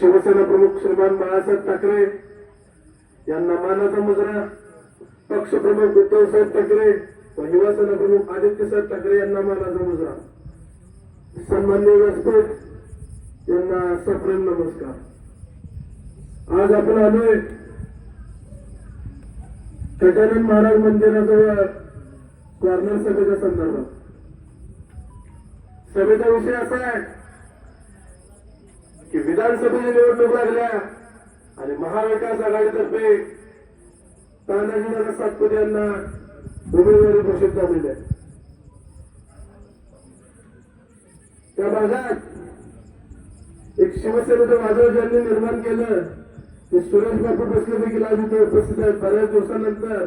शिवसेना प्रमुख श्रीमान बाळासाहेब ठाकरे यांना मानाचा मुजरा. पक्षप्रमुख उद्धवसाहेब ठाकरे व युवासेना प्रमुख आदित्यसाहेब ठाकरे यांना मानाचा मुजरा. सन्मान्य व्यासपीठ यांना सप्रेम नमस्कार. आज आपण आलोय गजानन महाराज मंदिराजवळ कॉर्नर सभेच्या संदर्भात. सभेचा विषय असा आहे विधानसभेची निवडणूक लागल्या आणि महाविकास आघाडीतर्फे तानाजीदादा सातपुते यांना उमेदवारी घोषित झालेली आहे. त्या भागात एक शिवसेनेचं वादळ ज्यांनी निर्माण केलं ते सुरेश बापू बसले देखील आज इथे उपस्थित आहेत. बऱ्याच दिवसानंतर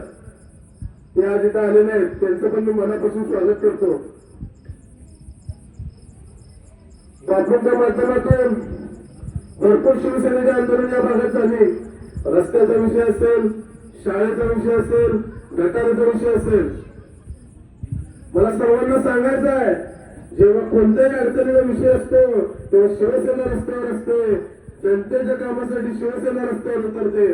ते आज इथे आले नाहीत त्यांचं पण मी मनापासून स्वागत करतो. बापूंच्या माध्यमातून भरपूर शिवसेनेचे आंदोलन या भागात झाले. रस्त्याचा विषय असेल शाळेचा विषय असेल गटाराचा विषय असेल. मला सर्वांना सांगायचं आहे जेव्हा कोणत्याही अडचणीचा विषय असतो तेव्हा शिवसेना रस्त्यावर असते. जनतेच्या कामासाठी शिवसेना रस्त्यावर उतरते.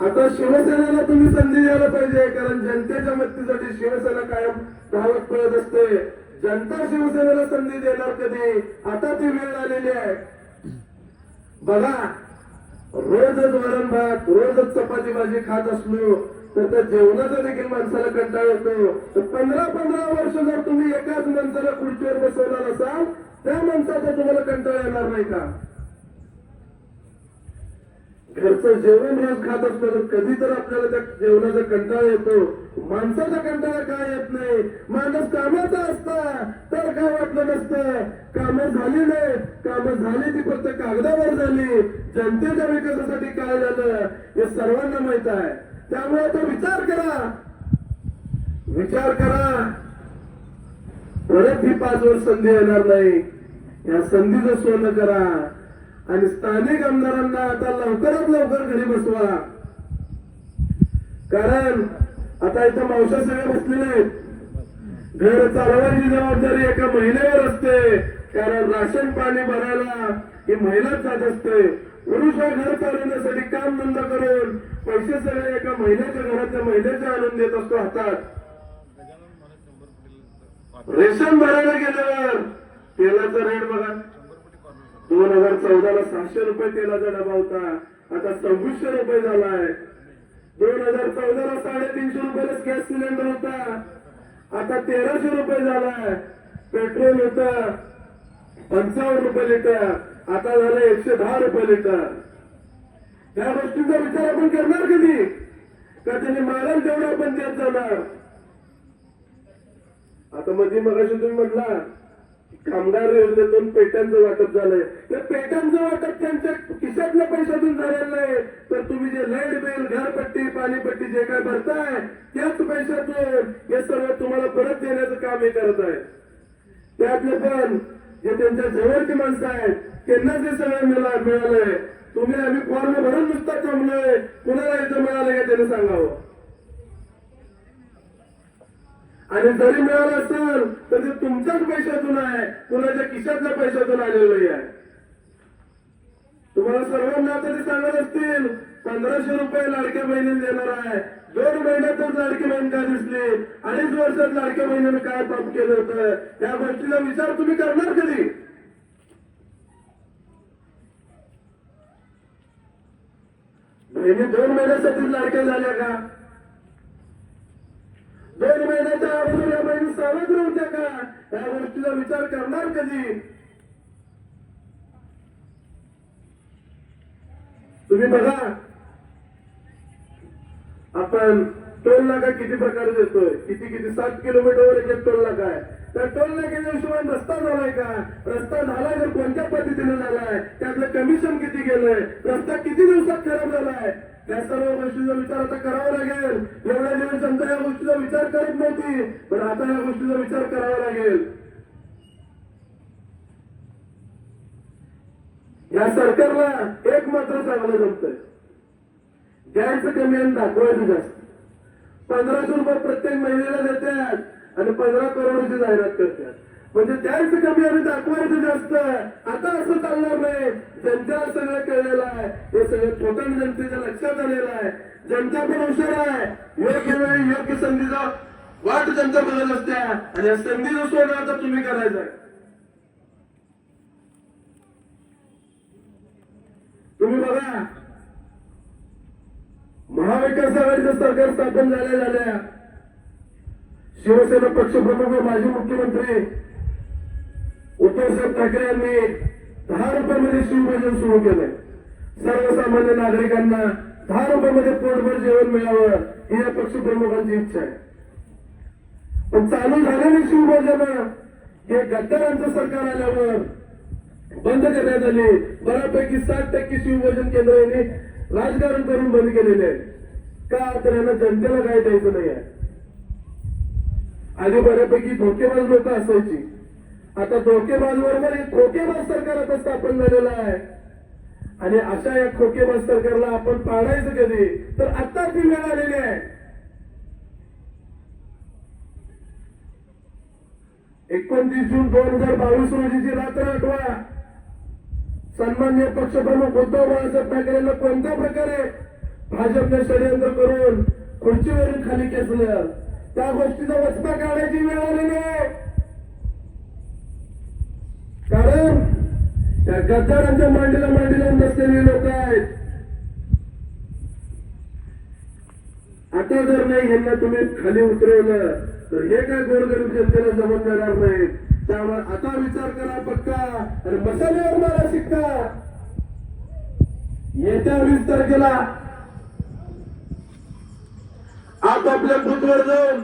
आता शिवसेनेला तुम्ही संधी द्यायला पाहिजे कारण जनतेच्या मदतीसाठी शिवसेना कायम धावत पळत असते. जनता शिवसेनेला संधी देणार कधी? आता ती वेळ आलेली आहे. बघा रोजच वरण भात रोजच चपाती भाजी खात असलो तर त्या जेवणाचा देखील माणसाला कंटाळ येतो. तर पंधरा पंधरा वर्ष जर तुम्ही एकाच माणसाला खुर्चीवर बसवणार असाल त्या माणसाचा तुम्हाला कंटाळ येणार नाही का? घरचं जेवण रोज खात असतो तर कधी तर आपल्याला त्या जेवणाचा कंटाळा येतो. माणसाचा कंटाळा काय येत नाही? माणूस कामाचा असता. तर काय वाटलं नसतं? काम झाली नाही काम झाली ती फक्त कागदावर झाली. जनतेच्या विकासासाठी काय झालं? हे सर्वांना माहीत आहे. त्यामुळे तो विचार करा. विचार करा. परत ही पाच वर्ष संधी येणार नाही. या संधीचं सोनं करा. आणि स्थानिक आमदारांना आता लवकरात लवकर घरी बसवा. कारण आता इथं मावशा सगळे बसलेले आहेत. घर चालवायची जबाबदारी एका महिलेवर असते. कारण राशन पाणी भरायला ही महिलाच जात असते. पुरुष हा घर चालवण्यासाठी काम धंदा करून पैसे सगळे एका महिलेच्या घरातल्या महिलेचा आणून देत असतो हातात. रेशन भरायला गेल्यावर तेलाचा रेट बघा. दोन हजार चौदाला सहाशे रुपये तेलाचा डबा होता. आता सव्वीसशे रुपये झालाय. दोन हजार चौदाला साडेतीनशे रुपयालाच गॅस सिलेंडर होता. आता तेराशे रुपये झालाय. पेट्रोल होत. पंचावन्न रुपये लिटर. आता झालं एकशे दहा रुपये लिटर. या गोष्टींचा विचार आपण करणार कधी? का त्याने माराल तेवढं आपण त्यात जाणार? आता मध्ये मगाशी तुम्ही म्हटला कामगार योजनेतून पेट्यांचं वाटप झालंय. तर पेट्यांचं वाटप त्यांच्या खिशातल्या पैशातून झालेलं नाही. तर तुम्ही जे लाइट बिल घरपट्टी पाणीपट्टी जे काय भरताय त्याच पैशातून हे सर्व तुम्हाला परत देण्याचं काम हे करत आहे. त्यातले पण जे त्यांच्या जवळची माणसं आहेत त्यांना जे सगळं मिळा मिळालंय तुम्ही आम्ही फॉर्म भरून नुसता थांबलोय. कुणाला इथं मिळालं का त्याने सांगावं? आणि जरी मिळालं असेल तर ते तुमच्याच पैशातून आहे कुणाच्या खिशातल्या पैशातून आलेलं आहे तुम्हाला सर्वांना आता ते सांगत असतील पंधराशे रुपये लाडक्या बहिणीने देणार आहे. दोन महिन्यातच लाडकी बहीण काय दिसली? अडीच वर्षात लाडक्या बहिणीने काय पाप केलं होतं? या गोष्टीचा विचार तुम्ही करणार कधी? बहिणी दोन महिन्यासाठी लाडक्या झाल्या का? दोन महिन्याच्या अगोदर या बहिणी सावध होत्या का या गोष्टीचा विचार करणार कधी? तुम्ही बघा. आपण टोल नाका किती प्रकारे देतोय? किती किती? सात किलोमीटरवर एक एक टोल नाका आहे. त्या टोल नाक्याच्या हिशोबाने रस्ता झालाय का? रस्ता झालाय तर कोणत्या पद्धतीने झालाय? त्यातलं कमिशन किती गेलंय? रस्ता किती दिवसात खराब झालाय? त्या सर्व गोष्टीचा विचार आता करावा लागेल. एवढ्या दिवस जनता या गोष्टीचा विचार करत नव्हती पण आता या गोष्टीचा विचार करावा लागेल. या सरकारला एक मात्र चांगलं जमतंय द्यायचं कमी आणि दाखवायचं जास्त. पंधराशे रुपये प्रत्येक महिन्याला देतात आणि पंधरा करोडची जाहिरात करतात. म्हणजे द्यायचं कमी आणि दाखवायचं जास्त. आता असं चालणार नाही. जनतेला सगळं कळलेलं आहे हे सगळं थोटण जनतेच्या लक्षात आलेलं आहे. जनता पण हुशार आहे योग्य वेळी योग्य संधीचा वाट जनता बघत असते. आणि या संधीचं सोनं आता तुम्ही करायचं आहे. तुम्ही बघा. महाविकास आघाडीचं सरकार स्थापन झाल्या झाल्या. शिवसेना पक्षप्रमुख माजी मुख्यमंत्री उद्धवसाहेब ठाकरे यांनी दहा रुपयामध्ये शिवभोजन सुरू केलंय. सर्वसामान्य नागरिकांना दहा रुपयामध्ये पोटभर जेवण मिळावं ही या पक्षप्रमुखांची इच्छा आहे. पण चालू झालेली शिवभोजन हे गद्दारांचं सरकार आल्यावर बंद करण्यात आली. बऱ्यापैकी साठ टक्के शिवभोजन केंद्र यांनी राजकारण करून बंद केलेले आहे का? तर यांना जनतेला काय द्यायचं नाही आहे आधी बऱ्यापैकी धोकेबाज लोक असायची. आता धोकेबाज बरोबर एक खोकेबाज सरकार आता स्थापन झालेलं आहे. आणि अशा या खोकेबाज सरकारला आपण पाळायचं कधी तर आता ती वेळ आलेली आहे. एकोणतीस जून दोन हजार बावीस रोजीची रात्र आठवा सन्मान्य पक्षप्रमुख उद्धव बाळासाहेब ठाकरेंना कोणत्या प्रकारे भाजपने षडयंत्र करून खुर्चीवरून खाली खेचलं? त्या गोष्टीचा वचपा काढायची वेळ आलेली आहे. कारण त्या गद्दारांच्या मांडीला मांडीला बसलेली लोक आहेत. आता जर नाही ह्यांना तुम्ही खाली उतरवलं तर हे काय गोरगरीब जनतेला जमून देणार नाही. त्यामुळे आता विचार करा पक्का आणि मसाल्यावर मारा शिक्का. येत्या वीस तारखेला आपापल्या बूथवर जाऊन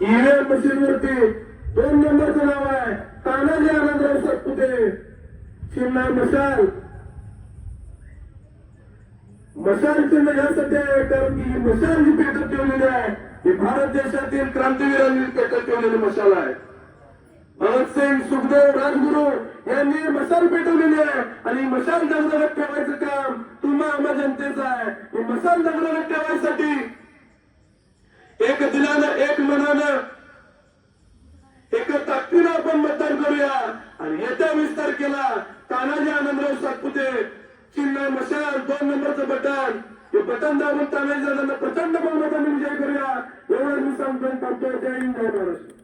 ईव्हीएम मशीन वरती दोन नंबरचं नाव आहे. तानाजी आनंदराव सातपुते चिन्ह मशाल. मशाल चिन्ह यासाठी आहे कारण की ही मशाल जी पेटत ठेवलेली आहे ही भारत देशातील क्रांतीवीरांनी पेटत ठेवलेली मशाल आहे. भगतसिंग सुखदेव राजगुरू यांनी मशाल पेटवलेली आहे. आणि मशाल दगदगत ठेवायचं काम तुम्हा आम्हा जनतेचं आहे. ही मशाल दगदगत ठेवायसाठी एक दिलानं एक मनानं ताकदीनं आपण मतदान करूया. आणि येत्या वीस तारखेला तानाजी आनंदराव सातपुते चिन्ह मशाल दोन नंबरचं बटन. हे बटन दाबून तानाजी दादांना प्रचंड बहुमताने विजय करूया. एवढं मी सांगतो जय हिंद जय महाराष्ट्र.